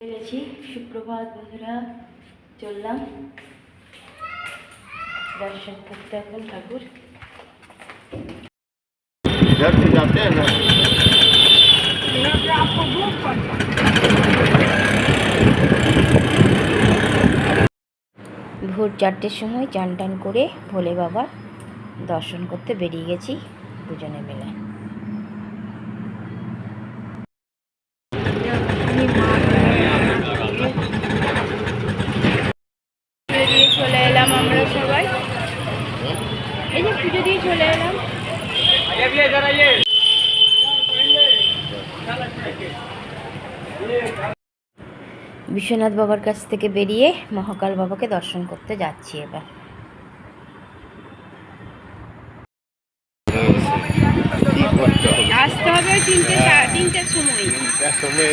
ফেলেছি সুপ্রভাত বন্ধুরা চললাম। দর্শন করতে এখন ঠাকুর। ভোর চারটের সময় চান টান করে ভোলে বাবার দর্শন করতে বেরিয়ে গেছি দুজনে মিলে। বিশ্বনাথ বাবার কাছ থেকে বেরিয়ে মহাকাল বাবাকে দর্শন করতে যাচ্ছি এবার। আসতে হবে তিনটে তিনটের সময়। তবে সময়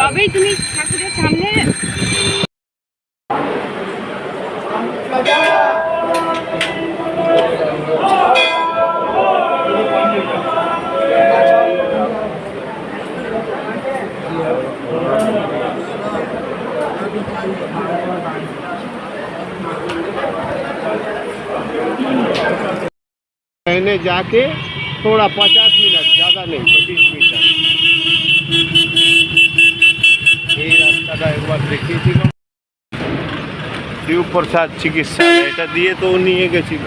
তবেই তুমি ঠাকুরের সামনে कहने जाके थोड़ा पचास मिनट ज़्यादा नहीं पच्चीस मिनट এই রাস্তাটা একবার দেখিয়েছিলাম শিবপ্রসাদ চিকিৎসালয় এটা দিয়ে তো ও নিয়ে গেছিল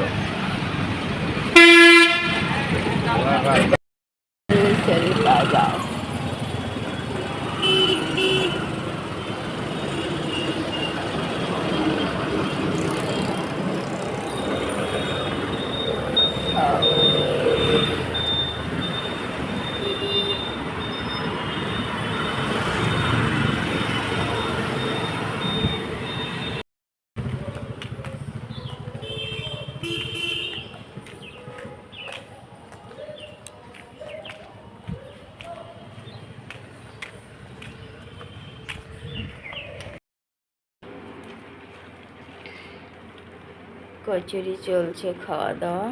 কচুরি চলছে, খাওয়া দাওয়া।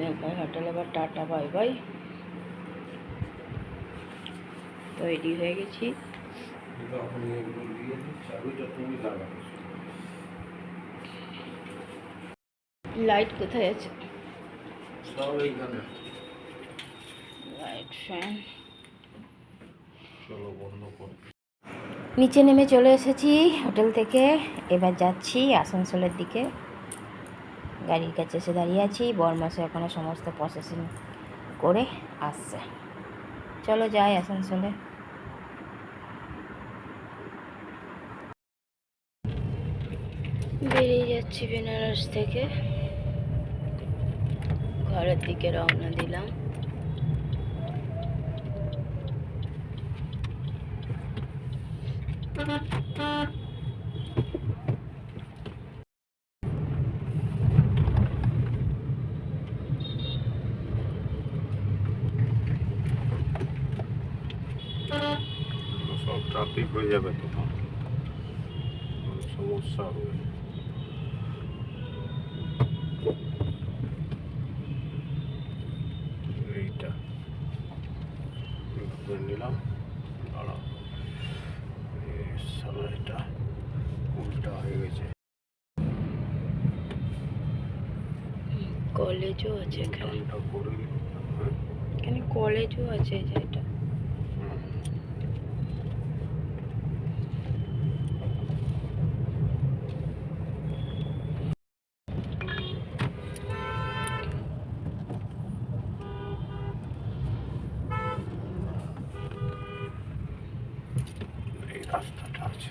নেপাল হোটেল এবার টাটা, বাই বাই। তৈরি হয়ে গেছি। লাইট কোথায় আছে? লাইট ফ্যান চলো বন্ধ কর। নিচে নেমে চলে এসেছি হোটেল থেকে। এবার যাচ্ছি আসানসোলের দিকে। গাড়ির কাছে এসে দাঁড়িয়ে আছি। বরমাসে এখনও সমস্ত প্রসেসিং করে আসছে। চলো যাই আসানসোলে। বেরিয়ে যাচ্ছি বেনারস থেকে। ঘরের দিকে রওনা দিলাম সব ট্রাফিক হয়ে যাবে তখন সমস্যা হবে কলেজও আছে এখানে। উল্টা করে হ্যাঁ? এখানে কলেজও আছে এই যে এটা এই রাস্তাটা আছে।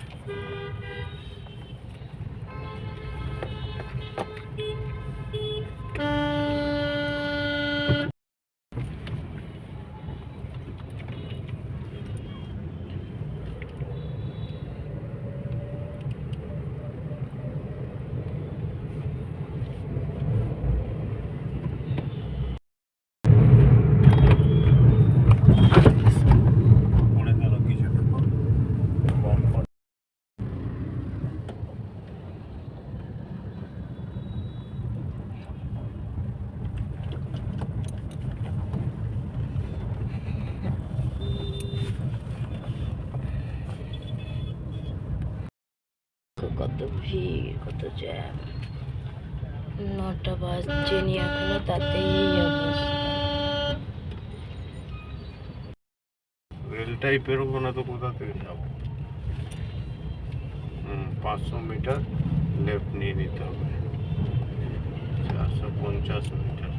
কত ভিড় কত জ্যাম নটা বাজছে নি এখনও, তাতেই এই অবস্থা। রেলটাই না তো কোথা থেকে যাব? পাঁচশো মিটার লেফট নিয়ে নিতে হবে। চারশো পঞ্চাশ মিটার।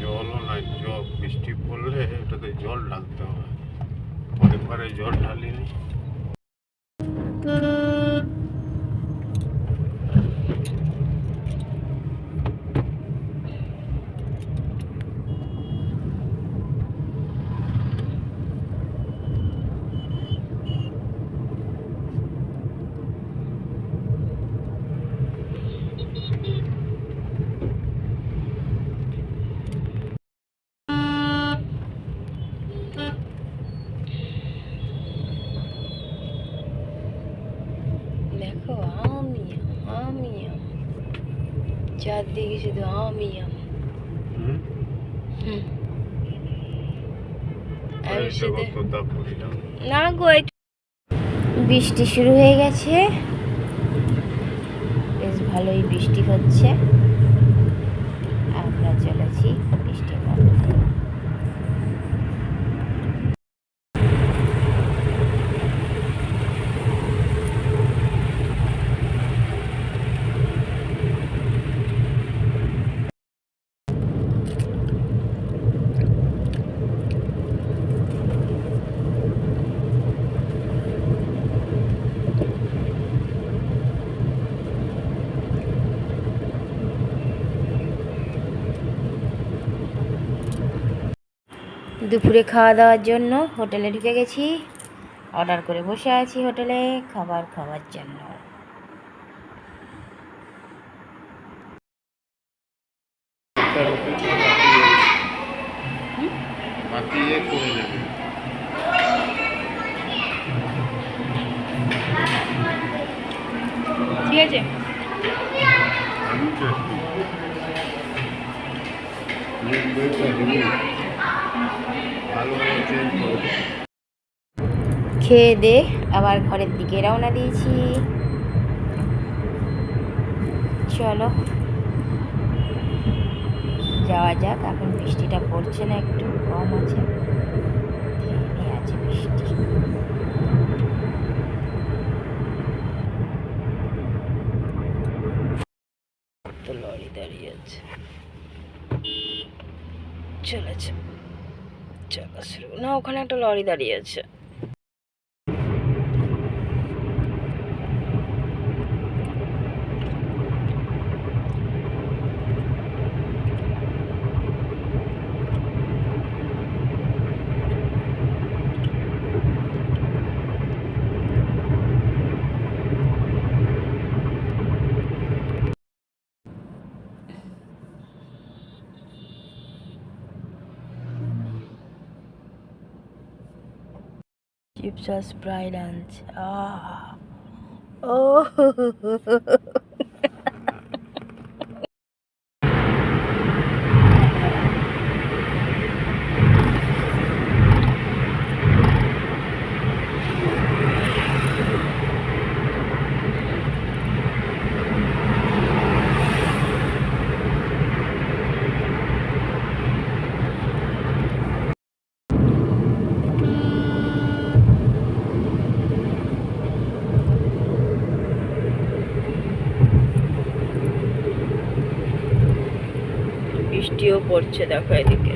জলও নাই, জল, বৃষ্টি পড়লে ওটাতে জল ঢালতে হবে। অনেকবারে জল ঢালিনি দেখো আমি আমি চারদিকে শুধু আমি আমি না গো বৃষ্টি শুরু হয়ে গেছে। বেশ ভালোই বৃষ্টি হচ্ছে। আমরা চলেছি বৃষ্টির দুপুরে খাওয়া দাওয়ার জন্য হোটেলে ঢুকে গেছি। অর্ডার করে বসে আছি হোটেলে খাবার খাওয়ার জন্য। ঠিক আছে। চেঞ্জ করে খেয়ে দে, আবার ঘরের দিকে রওনা দিয়েছি। চলো। যাওয়া যাক, এখন বৃষ্টিটা পড়ছে না একটু, কম আছে। আছে লরি দাঁড়িয়ে আছে। চলেছে। চলা শুরু না ওখানে একটা লরি দাঁড়িয়ে আছে। just brilliant. Ah. Oh. পড়ছে দেখো এদিকে।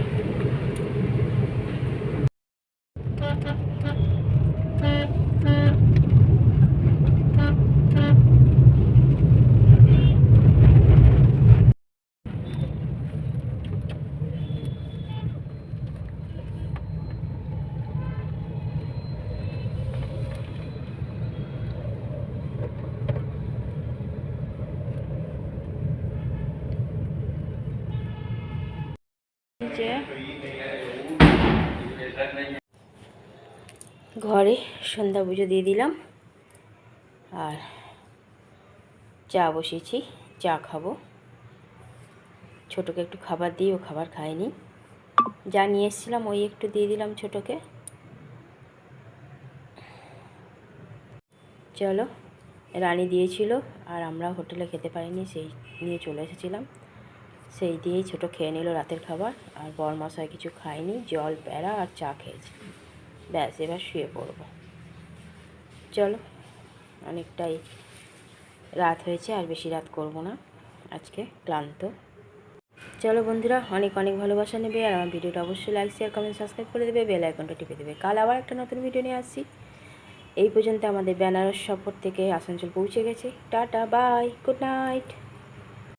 যে ঘরে সন্ধ্যা পুজো দিয়ে দিলাম আর চা বসিয়েছি, চা খাব। ছোটোকে একটু খাবার দিই, ও খাবার খায়নি। যা নিয়ে এসেছিলাম, ওই একটু দিয়ে দিলাম ছোটোকে। চলো, রানী দিয়েছিল আর আমরা হোটেলে খেতে পারিনি, সেই নিয়ে চলে এসেছিলাম। সেই দিয়েই ছোটো খেয়ে নিল রাতের খাবার। আর বরমশাই কিছু খায়নি, জল, প্যারা আর চা খেয়েছে। ব্যাস, এবার শুয়ে পড়ব। চলো, অনেকটাই রাত হয়েছে, আর বেশি রাত করব না। আজকে ক্লান্ত। চলো বন্ধুরা, অনেক অনেক ভালোবাসা নেবে, আর আমার ভিডিওটা অবশ্যই লাইক শেয়ার কমেন্ট সাবস্ক্রাইব করে দেবে বেল আইকনটা টিপে দেবে। কাল আবার একটা নতুন ভিডিও নিয়ে আসছি। এই পর্যন্ত আমাদের বেনারস সফর থেকে আসানসোল পৌঁছে গেছে। Tata bye good night